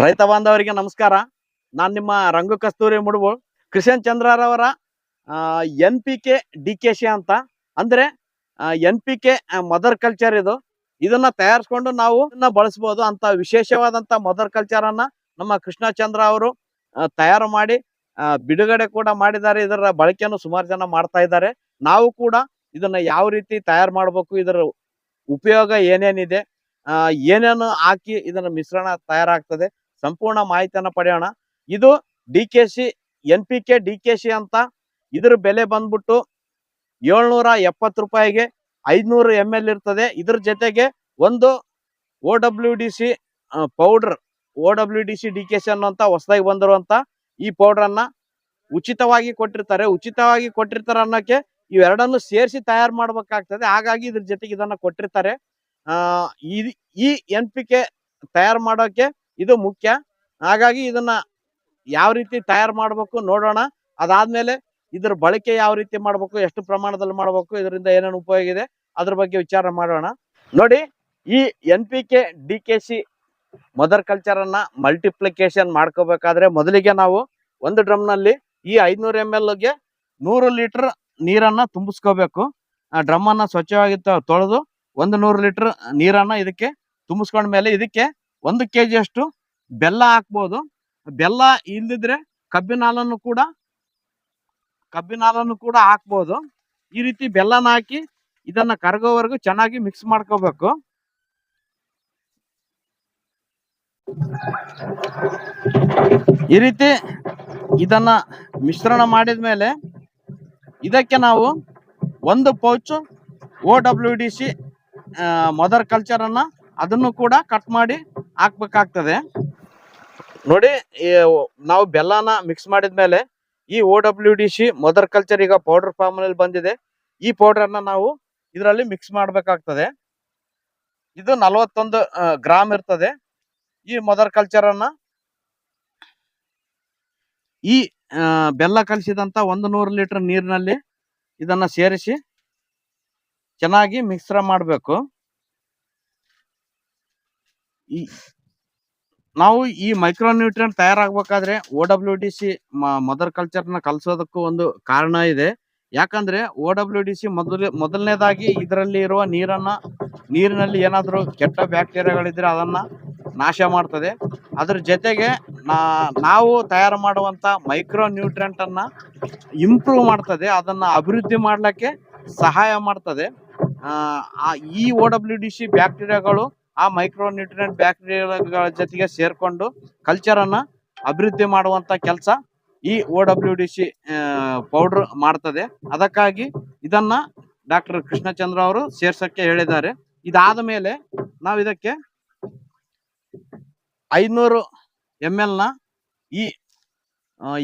ರೈತ ಬಾಂಧವರಿಗೆ ನಮಸ್ಕಾರ. ನಾನು ನಿಮ್ಮ ರಂಗು ಕಸ್ತೂರಿ ಮುಡುಬು Krishan ಚಂದ್ರರವರ N P K D K C ಅಂತ. ಅಂದ್ರೆ N P K mother culture ಇದು. ಇದನ್ನ ತಯಾರಿಸ್ಕೊಂಡು ನಾವು ಇದನ್ನ ಬಳಸಬಹುದು ಅಂತ ವಿಶೇಷವಾದಂತ ಮದರ್ ಕಲ್ಚರ್ ಅನ್ನ ನಮ್ಮ ಕೃಷ್ಣಚಂದ್ರ ಅವರು ತಯಾರು ಮಾಡಿ ಬಿಡುಗಡೆ ಕೂಡ ಮಾಡಿದ್ದಾರೆ. ಇದರ ಬಳಕೆಯನ್ನು ಸುಮಾರು ಜನ ಮಾಡ್ತಾ ಇದ್ದಾರೆ. ನಾವು ಕೂಡ ಇದನ್ನ ಯಾವ ರೀತಿ ತಯಾರು ಮಾಡಬೇಕು, ಇದರ ಉಪಯೋಗ ಏನೇನಿದೆ ಏನೇನು ಹಾಕಿ ಇದನ್ನ ಮಿಶ್ರಣ ತಯಾರಾಗ್ತದೆ ಸಂಪೂರ್ಣ ಮಾಹಿತಿಯನ್ನು ಪಡೆಯೋಣ. ಇದು D K C, N P K, D K C ಅಂತ ಇದ್ರ ಬೆಲೆ ಬಂದ್ಬಿಟ್ಟು ಏಳ್ನೂರ ಎಪ್ಪತ್ತು ರೂಪಾಯಿಗೆ ಐದ್ನೂರು ಎಂ ಎಲ್ ಇರ್ತದೆ. ಇದ್ರ ಜೊತೆಗೆ ಒಂದು O W D C powder O W D C D K C ಅನ್ನೋಂಥ ಹೊಸದಾಗಿ ಬಂದಿರುವಂತ ಈ ಪೌಡರ್ ಅನ್ನ ಉಚಿತವಾಗಿ ಕೊಟ್ಟಿರ್ತಾರೆ. ಉಚಿತವಾಗಿ ಕೊಟ್ಟಿರ್ತಾರೆ ಅನ್ನೋಕ್ಕೆ ಇವೆರಡನ್ನು ಸೇರಿಸಿ ತಯಾರು ಮಾಡ್ಬೇಕಾಗ್ತದೆ. ಹಾಗಾಗಿ ಇದ್ರ ಜೊತೆಗೆ ಇದನ್ನ ಕೊಟ್ಟಿರ್ತಾರೆ. ಈ ಎನ್ ಪಿ ಕೆ ತಯಾರು ಮಾಡೋಕೆ ಇದು ಮುಖ್ಯ. ಹಾಗಾಗಿ ಇದನ್ನ ಯಾವ ರೀತಿ ತಯಾರು ಮಾಡಬೇಕು ನೋಡೋಣ. ಅದಾದ್ಮೇಲೆ ಇದ್ರ ಬಳಕೆ ಯಾವ ರೀತಿ ಮಾಡಬೇಕು, ಎಷ್ಟು ಪ್ರಮಾಣದಲ್ಲಿ ಮಾಡಬೇಕು, ಇದರಿಂದ ಏನೇನು ಉಪಯೋಗ ಇದೆ, ಅದ್ರ ಬಗ್ಗೆ ವಿಚಾರ ಮಾಡೋಣ. ನೋಡಿ, ಈ N P K, D K C mother culture ಅನ್ನ ಮಲ್ಟಿಪ್ಲಿಕೇಶನ್ ಮಾಡ್ಕೋಬೇಕಾದ್ರೆ ಮೊದಲಿಗೆ ನಾವು ಒಂದು ಡ್ರಮ್ನಲ್ಲಿ ಈ ಐದ್ನೂರ ಎಂ ಗೆ ನೂರು ಲೀಟರ್ ನೀರನ್ನ ತುಂಬಿಸ್ಕೋಬೇಕು. ಆ ಡ್ರಮ್ ಅನ್ನ ಸ್ವಚ್ಛವಾಗಿ ತೊಳೆದು ಒಂದು ನೂರು ಲೀಟರ್ ನೀರನ್ನ ಇದಕ್ಕೆ ತುಂಬಿಸ್ಕೊಂಡ್ಮೇಲೆ ಇದಕ್ಕೆ ಒಂದು ಕೆ ಜಿಯಷ್ಟು ಬೆಲ್ಲ ಹಾಕ್ಬೋದು. ಬೆಲ್ಲ ಇಲ್ದಿದ್ರೆ ಕಬ್ಬಿನ ಹಾಲನ್ನು ಕೂಡ, ಕಬ್ಬಿನ ಹಾಲನ್ನು ಕೂಡ ಹಾಕ್ಬೋದು. ಈ ರೀತಿ ಬೆಲ್ಲನ ಹಾಕಿ ಇದನ್ನ ಕರಗೋವರೆಗೂ ಚೆನ್ನಾಗಿ ಮಿಕ್ಸ್ ಮಾಡ್ಕೋಬೇಕು. ಈ ರೀತಿ ಇದನ್ನ ಮಿಶ್ರಣ ಮಾಡಿದ ಮೇಲೆ ಇದಕ್ಕೆ ನಾವು ಒಂದು pouch O W D C mother culture ಅನ್ನ ಅದನ್ನು ಕೂಡ ಕಟ್ ಮಾಡಿ ಹಾಕ್ಬೇಕಾಗ್ತದೆ. ನೋಡಿ ನಾವು ಬೆಲ್ಲನ ಮಿಕ್ಸ್ ಮಾಡಿದ್ಮೇಲೆ ಈ O W D C mother culture ಈಗ ಪೌಡರ್ ಫಾರ್ಮ್ ಅಲ್ಲಿ ಬಂದಿದೆ. ಈ ಪೌಡರ್ ಅನ್ನ ನಾವು ಇದರಲ್ಲಿ ಮಿಕ್ಸ್ ಮಾಡಬೇಕಾಗ್ತದೆ. ಇದು ನಲವತ್ತೊಂದು ಗ್ರಾಮ್ ಇರ್ತದೆ. ಈ ಮದರ್ ಕಲ್ಚರ್ ಅನ್ನ ಈ ಬೆಲ್ಲ ಕಲಿಸಿದಂತ ಒಂದು ನೂರು ಲೀಟರ್ ನೀರಿನಲ್ಲಿ ಇದನ್ನ ಸೇರಿಸಿ ಚೆನ್ನಾಗಿ ಮಿಶ್ರ ಮಾಡಬೇಕು. ಈ ನಾವು ಈ micro nutrient ತಯಾರಾಗಬೇಕಾದ್ರೆ O W D C mother ಕಲ್ಚರ್ನ ಕಲಿಸೋದಕ್ಕೂ ಒಂದು ಕಾರಣ ಇದೆ. ಯಾಕಂದ್ರೆ ಓ ಡಬ್ಲ್ಯೂ ಡಿ ಸಿ ಮೊದಲ, ಮೊದಲನೇದಾಗಿ ಇದರಲ್ಲಿ ಇರುವ ನೀರನ್ನ, ನೀರಿನಲ್ಲಿ ಏನಾದರೂ ಕೆಟ್ಟ ಬ್ಯಾಕ್ಟೀರಿಯಾಗಳಿದ್ರೆ ಅದನ್ನ ನಾಶ ಮಾಡ್ತದೆ. ಅದ್ರ ಜೊತೆಗೆ ನಾವು ತಯಾರು ಮಾಡುವಂತ ಮೈಕ್ರೋ ನ್ಯೂಟ್ರಿಯೆಂಟ್ ಅನ್ನ ಇಂಪ್ರೂವ್ ಮಾಡ್ತದೆ. ಅದನ್ನ ಅಭಿವೃದ್ಧಿ ಮಾಡಲಿಕ್ಕೆ ಸಹಾಯ ಮಾಡ್ತದೆ. ಈ ಓ ಡಬ್ಲ್ಯೂ ಡಿ ಸಿ ಬ್ಯಾಕ್ಟೀರಿಯಾಗಳು ಆ ಮೈಕ್ರೋ ನ್ಯೂಟ್ರಿಯೆಂಟ್ ಬ್ಯಾಕ್ಟೀರಿಯಾಗಳ ಜೊತೆಗೆ ಸೇರ್ಕೊಂಡು ಕಲ್ಚರ್ ಅಭಿವೃದ್ಧಿ ಮಾಡುವಂತ ಕೆಲಸ ಈ O W D C powder ಮಾಡ್ತದೆ. ಅದಕ್ಕಾಗಿ ಇದನ್ನ ಡಾಕ್ಟರ್ ಕೃಷ್ಣಚಂದ್ರ ಅವರು ಸೇರ್ಸಕ್ಕೆ ಹೇಳಿದ್ದಾರೆ. ಇದಾದ ಮೇಲೆ ನಾವು ಇದಕ್ಕೆ ಐನೂರು ಎಂ ಎಲ್ನ ಈ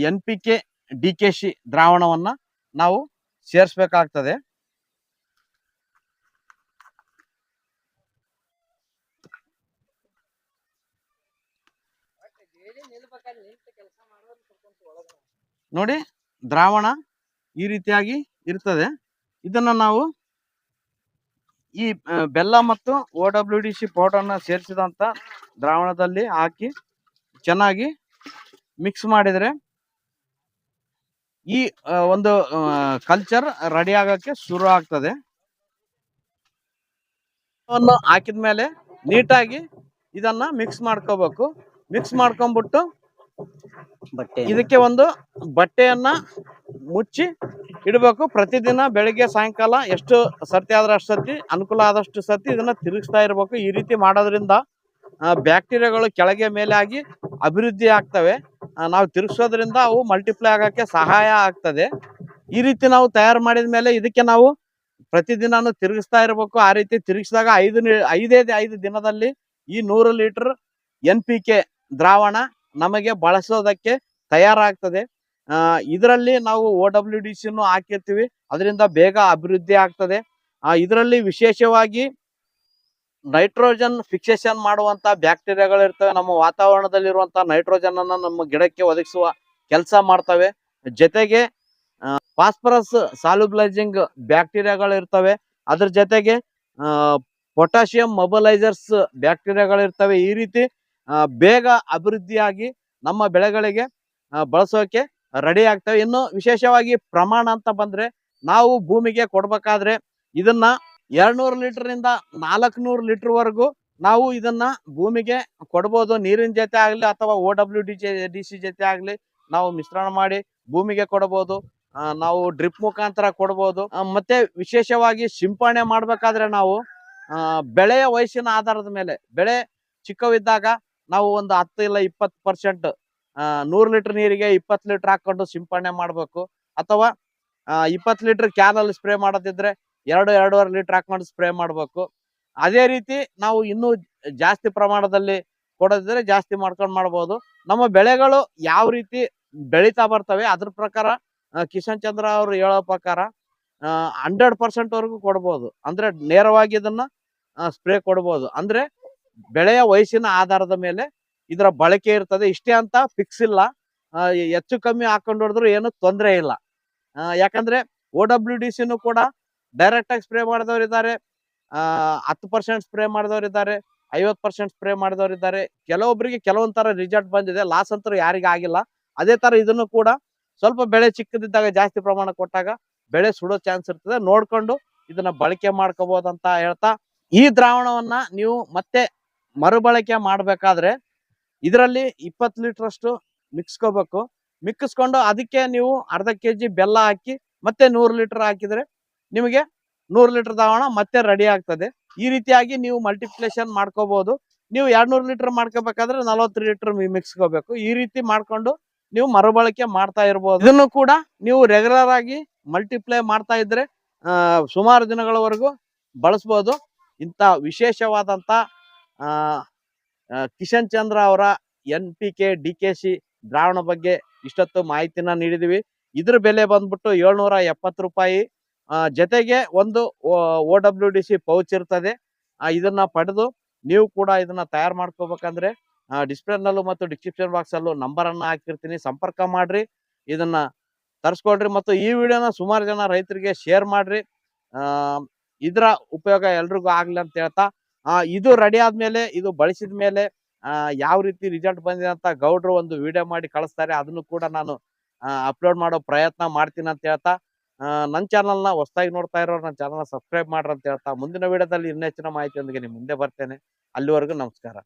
N P K D K C ದ್ರಾವಣವನ್ನ ನಾವು ಸೇರಿಸ್ಬೇಕಾಗ್ತದೆ. ನೋಡಿ ದ್ರಾವಣ ಈ ರೀತಿಯಾಗಿ ಇರ್ತದೆ. ಇದನ್ನ ನಾವು ಈ ಬೆಲ್ಲ ಮತ್ತು ಓ ಡಬ್ಲ್ಯೂ ಡಿ ಸಿ ಪೌಡರ್ನ ಸೇರಿಸಿದಂತ ದ್ರಾವಣದಲ್ಲಿ ಹಾಕಿ ಚೆನ್ನಾಗಿ ಮಿಕ್ಸ್ ಮಾಡಿದರೆ ಈ ಒಂದು ಕಲ್ಚರ್ ರೆಡಿ ಆಗಕ್ಕೆ ಶುರು ಆಗ್ತದೆ. ಹಾಕಿದ ಮೇಲೆ ನೀಟಾಗಿ ಇದನ್ನ ಮಿಕ್ಸ್ ಮಾಡ್ಕೋಬೇಕು. ಮಿಕ್ಸ್ ಮಾಡ್ಕೊಂಡ್ಬಿಟ್ಟು ಬಟ್ಟೆ ಇದಕ್ಕೆ ಒಂದು ಬಟ್ಟೆಯನ್ನ ಮುಚ್ಚಿ ಇಡಬೇಕು. ಪ್ರತಿದಿನ ಬೆಳಿಗ್ಗೆ, ಸಾಯಂಕಾಲ ಎಷ್ಟು ಸರ್ತಿ ಆದ್ರೆ ಅಷ್ಟು ಸರ್ತಿ, ಅನುಕೂಲ ಆದಷ್ಟು ಸರ್ತಿ ಇದನ್ನ ತಿರುಗಿಸ್ತಾ ಇರಬೇಕು. ಈ ರೀತಿ ಮಾಡೋದ್ರಿಂದ ಬ್ಯಾಕ್ಟೀರಿಯಾಗಳು ಕೆಳಗೆ ಮೇಲೆ ಆಗಿ ಅಭಿವೃದ್ಧಿ ಆಗ್ತವೆ. ನಾವು ತಿರುಗಿಸೋದ್ರಿಂದ ಅವು ಮಲ್ಟಿಪ್ಲೈ ಆಗಕ್ಕೆ ಸಹಾಯ ಆಗ್ತದೆ. ಈ ರೀತಿ ನಾವು ತಯಾರು ಮಾಡಿದ ಮೇಲೆ ಇದಕ್ಕೆ ನಾವು ಪ್ರತಿದಿನಾನು ತಿರುಗಿಸ್ತಾ ಇರಬೇಕು. ಆ ರೀತಿ ತಿರುಗಿಸಿದಾಗ ಐದು ಐದೇ, ಐದು ದಿನದಲ್ಲಿ ಈ ನೂರು ಲೀಟರ್ ಎನ್ ಪಿ ದ್ರಾವಣ ನಮಗೆ ಬಳಸೋದಕ್ಕೆ ತಯಾರಾಗ್ತದೆ. ಇದರಲ್ಲಿ ನಾವು ಓ ಡಬ್ಲ್ಯೂ ಡಿ ಸಿನೂ ಹಾಕಿರ್ತೀವಿ. ಅದರಿಂದ ಬೇಗ ಅಭಿವೃದ್ಧಿ ಆಗ್ತದೆ. ಇದರಲ್ಲಿ ವಿಶೇಷವಾಗಿ ನೈಟ್ರೋಜನ್ ಫಿಕ್ಸೇಷನ್ ಮಾಡುವಂತ ಬ್ಯಾಕ್ಟೀರಿಯಾಗಳು ಇರ್ತವೆ ನಮ್ಮ ವಾತಾವರಣದಲ್ಲಿರುವಂತ ನೈಟ್ರೋಜನ್ ಅನ್ನ ನಮ್ಮ ಗಿಡಕ್ಕೆ ಒದಗಿಸುವ ಕೆಲಸ ಮಾಡ್ತವೆ. ಜೊತೆಗೆ ಫಾಸ್ಫರಸ್ ಬ್ಯಾಕ್ಟೀರಿಯಾಗಳು ಇರ್ತವೆ ಅದ್ರ ಜೊತೆಗೆ ಪೊಟ್ಯಾಷಿಯಂ ಮೊಬಲೈಸರ್ಸ್ ಬ್ಯಾಕ್ಟೀರಿಯಾಗಳು ಇರ್ತವೆ ಈ ರೀತಿ ಬೇಗ ಅಭಿವೃದ್ಧಿಯಾಗಿ ನಮ್ಮ ಬೆಳೆಗಳಿಗೆ ಬಳಸೋಕೆ ರೆಡಿ ಆಗ್ತವೆ. ಇನ್ನು ವಿಶೇಷವಾಗಿ ಪ್ರಮಾಣ ಅಂತ ಬಂದ್ರೆ ನಾವು ಭೂಮಿಗೆ ಕೊಡ್ಬೇಕಾದ್ರೆ ಇದನ್ನ ಎರಡ್ನೂರು ಲೀಟ್ರಿಂದ ನಾಲ್ಕುನೂರು ಲೀಟರ್ ವರೆಗೂ ನಾವು ಇದನ್ನ ಭೂಮಿಗೆ ಕೊಡ್ಬೋದು. ನೀರಿನ ಜೊತೆ ಆಗ್ಲಿ ಅಥವಾ O W D D C ಜೊತೆ ಆಗ್ಲಿ ನಾವು ಮಿಶ್ರಣ ಮಾಡಿ ಭೂಮಿಗೆ ಕೊಡಬಹುದು ನಾವು ಡ್ರಿಪ್ ಮುಖಾಂತರ ಕೊಡ್ಬೋದು. ಮತ್ತೆ ವಿಶೇಷವಾಗಿ ಸಿಂಪರಣೆ ಮಾಡ್ಬೇಕಾದ್ರೆ ನಾವು ಬೆಳೆಯ ವಯಸ್ಸಿನ ಆಧಾರದ ಮೇಲೆ, ಬೆಳೆ ಚಿಕ್ಕವಿದ್ದಾಗ ನಾವು ಒಂದು ಹತ್ತು ಇಲ್ಲ ಇಪ್ಪತ್ತು ಪರ್ಸೆಂಟ್ ನೂರು ಲೀಟರ್ ನೀರಿಗೆ ಇಪ್ಪತ್ತು ಲೀಟರ್ ಹಾಕೊಂಡು ಸಿಂಪಡಣೆ ಮಾಡಬೇಕು. ಅಥವಾ ಇಪ್ಪತ್ತು ಲೀಟರ್ ಕ್ಯಾನಲ್ಲಿ ಸ್ಪ್ರೇ ಮಾಡೋದಿದ್ರೆ ಎರಡು, ಎರಡೂವರೆ ಲೀಟರ್ ಹಾಕೊಂಡು ಸ್ಪ್ರೇ ಮಾಡಬೇಕು. ಅದೇ ರೀತಿ ನಾವು ಇನ್ನೂ ಜಾಸ್ತಿ ಪ್ರಮಾಣದಲ್ಲಿ ಕೊಡೋದಿದ್ರೆ ಜಾಸ್ತಿ ಮಾಡ್ಕೊಂಡು ಮಾಡ್ಬೋದು. ನಮ್ಮ ಬೆಳೆಗಳು ಯಾವ ರೀತಿ ಬೆಳೀತಾ ಬರ್ತವೆ ಅದ್ರ ಪ್ರಕಾರ ಕಿಶನ್ ಚಂದ್ರ ಅವರು ಹೇಳೋ ಪ್ರಕಾರ ಹಂಡ್ರೆಡ್ ಪರ್ಸೆಂಟ್ ವರೆಗೂ ಕೊಡ್ಬೋದು. ಅಂದ್ರೆ ನೇರವಾಗಿ ಇದನ್ನ ಸ್ಪ್ರೇ ಕೊಡ್ಬೋದು. ಅಂದ್ರೆ ಬೆಳೆಯ ವಯಸ್ಸಿನ ಆಧಾರದ ಮೇಲೆ ಇದರ ಬಳಕೆ ಇರ್ತದೆ. ಇಷ್ಟೇ ಅಂತ ಫಿಕ್ಸ್ ಇಲ್ಲ. ಹೆಚ್ಚು ಕಮ್ಮಿ ಹಾಕೊಂಡು ಹೊಡೆದ್ರು ಏನು ತೊಂದರೆ ಇಲ್ಲ. ಯಾಕಂದ್ರೆ ಓ ಡಬ್ಲ್ಯೂ ಡಿ ಸಿನೂ ಕೂಡ ಡೈರೆಕ್ಟ್ ಆಗಿ ಸ್ಪ್ರೇ ಮಾಡಿದವರು ಇದ್ದಾರೆ. ಹತ್ತು ಪರ್ಸೆಂಟ್ ಸ್ಪ್ರೇ ಮಾಡಿದವರು ಇದ್ದಾರೆ. ಐವತ್ತು ಪರ್ಸೆಂಟ್ ಸ್ಪ್ರೇ ಮಾಡಿದವರು ಇದ್ದಾರೆ. ಕೆಲವೊಬ್ಬರಿಗೆ ಕೆಲವೊಂದ್ ತರ ರಿಸಲ್ಟ್ ಬಂದಿದೆ. ಲಾಸ್ ಅಂತೂ ಯಾರಿಗೂ ಆಗಿಲ್ಲ. ಅದೇ ತರ ಇದನ್ನು ಕೂಡ ಸ್ವಲ್ಪ ಬೆಳೆ ಚಿಕ್ಕದಿದ್ದಾಗ ಜಾಸ್ತಿ ಪ್ರಮಾಣ ಕೊಟ್ಟಾಗ ಬೆಳೆ ಸುಡೋ ಚಾನ್ಸ್ ಇರ್ತದೆ. ನೋಡ್ಕೊಂಡು ಇದನ್ನ ಬಳಕೆ ಮಾಡ್ಕೋಬಹುದು ಅಂತ ಹೇಳ್ತಾ ಈ ದ್ರಾವಣವನ್ನ ನೀವು ಮತ್ತೆ ಮರುಬಳಕೆ ಮಾಡಬೇಕಾದ್ರೆ ಇದರಲ್ಲಿ ಇಪ್ಪತ್ತು ಲೀಟರ್ ಅಷ್ಟು ಮಿಕ್ಸ್ಕೋಬೇಕು. ಮಿಕ್ಕಿಸ್ಕೊಂಡು ಅದಕ್ಕೆ ನೀವು ಅರ್ಧ ಕೆ ಜಿ ಬೆಲ್ಲ ಹಾಕಿ ಮತ್ತೆ ನೂರು ಲೀಟರ್ ಹಾಕಿದ್ರೆ ನಿಮಗೆ ನೂರು ಲೀಟರ್ ದಾವಣ ಮತ್ತೆ ರೆಡಿ ಆಗ್ತದೆ. ಈ ರೀತಿಯಾಗಿ ನೀವು ಮಲ್ಟಿಪ್ಲಿಕೇಶನ್ ಮಾಡ್ಕೋಬಹುದು ನೀವು ಎರಡ್ನೂರು ಲೀಟರ್ ಮಾಡ್ಕೋಬೇಕಾದ್ರೆ ನಲವತ್ತು ಲೀಟರ್ ಮಿಕ್ಸ್ಕೋಬೇಕು. ಈ ರೀತಿ ಮಾಡ್ಕೊಂಡು ನೀವು ಮರುಬಳಕೆ ಮಾಡ್ತಾ ಇರ್ಬೋದು. ಇದನ್ನು ಕೂಡ ನೀವು ರೆಗ್ಯುಲರ್ ಆಗಿ ಮಲ್ಟಿಪ್ಲೈ ಮಾಡ್ತಾ ಇದ್ರೆ ಸುಮಾರು ದಿನಗಳವರೆಗೂ ಬಳಸ್ಬೋದು. ಇಂಥ ಆ, ಕಿಶನ್ ಚಂದ್ರ ಅವರ N P K, D K C ದ್ರಾವಣ ಬಗ್ಗೆ ಇಷ್ಟೊತ್ತು ಮಾಹಿತಿನ ನೀಡಿದ್ವಿ. ಇದ್ರ ಬೆಲೆ ಬಂದ್ಬಿಟ್ಟು ಏಳ್ನೂರ ಎಪ್ಪತ್ತು ರೂಪಾಯಿ. ಜೊತೆಗೆ ಒಂದು O W D C pouch ಇರ್ತದೆ. ಇದನ್ನ ಪಡೆದು ನೀವು ಕೂಡ ಇದನ್ನ ತಯಾರು ಮಾಡ್ಕೋಬೇಕಂದ್ರೆ ಡಿಸ್ಪ್ಲೇನಲ್ಲೂ ಮತ್ತು ಡಿಸ್ಕ್ರಿಪ್ಷನ್ ಬಾಕ್ಸ್ ಅಲ್ಲೂ ನಂಬರ್ ಅನ್ನ ಹಾಕಿರ್ತೀನಿ. ಸಂಪರ್ಕ ಮಾಡ್ರಿ. ಇದನ್ನ ತರ್ಸ್ಕೊಳ್ರಿ ಮತ್ತು ಈ ವಿಡಿಯೋನ ಸುಮಾರು ಜನ ರೈತರಿಗೆ ಶೇರ್ ಮಾಡ್ರಿ. ಇದ್ರ ಉಪಯೋಗ ಎಲ್ರಿಗೂ ಆಗ್ಲಿ ಅಂತ ಹೇಳ್ತಾ ಆ, ಇದು ರೆಡಿ ಆದ್ಮೇಲೆ ಇದು ಬಳಸಿದ ಮೇಲೆ ಯಾವ ರೀತಿ ರಿಸಲ್ಟ್ ಬಂದಿದೆ ಅಂತ ಗೌಡ್ರು ಒಂದು ವಿಡಿಯೋ ಮಾಡಿ ಕಳಿಸ್ತಾರೆ. ಅದನ್ನು ಕೂಡ ನಾನು ಅಪ್ಲೋಡ್ ಮಾಡೋ ಪ್ರಯತ್ನ ಮಾಡ್ತೀನಿ ಅಂತ ಹೇಳ್ತಾ ನನ್ನ ಚಾನಲ್ನ ಹೊಸದಾಗಿ ನೋಡ್ತಾ ಇರೋರು ನನ್ನ ಚಾನಲ್ನ ಸಬ್ಸ್ಕ್ರೈಬ್ ಮಾಡ್ರಿ ಅಂತ ಹೇಳ್ತಾ ಮುಂದಿನ ವಿಡಿಯೋದಲ್ಲಿ ಇನ್ನೆಚ್ಚಿನ ಮಾಹಿತಿಯೊಂದಿಗೆ ನಿಮ್ಮ ಮುಂದೆ ಬರ್ತೇನೆ. ಅಲ್ಲಿವರೆಗೂ ನಮಸ್ಕಾರ.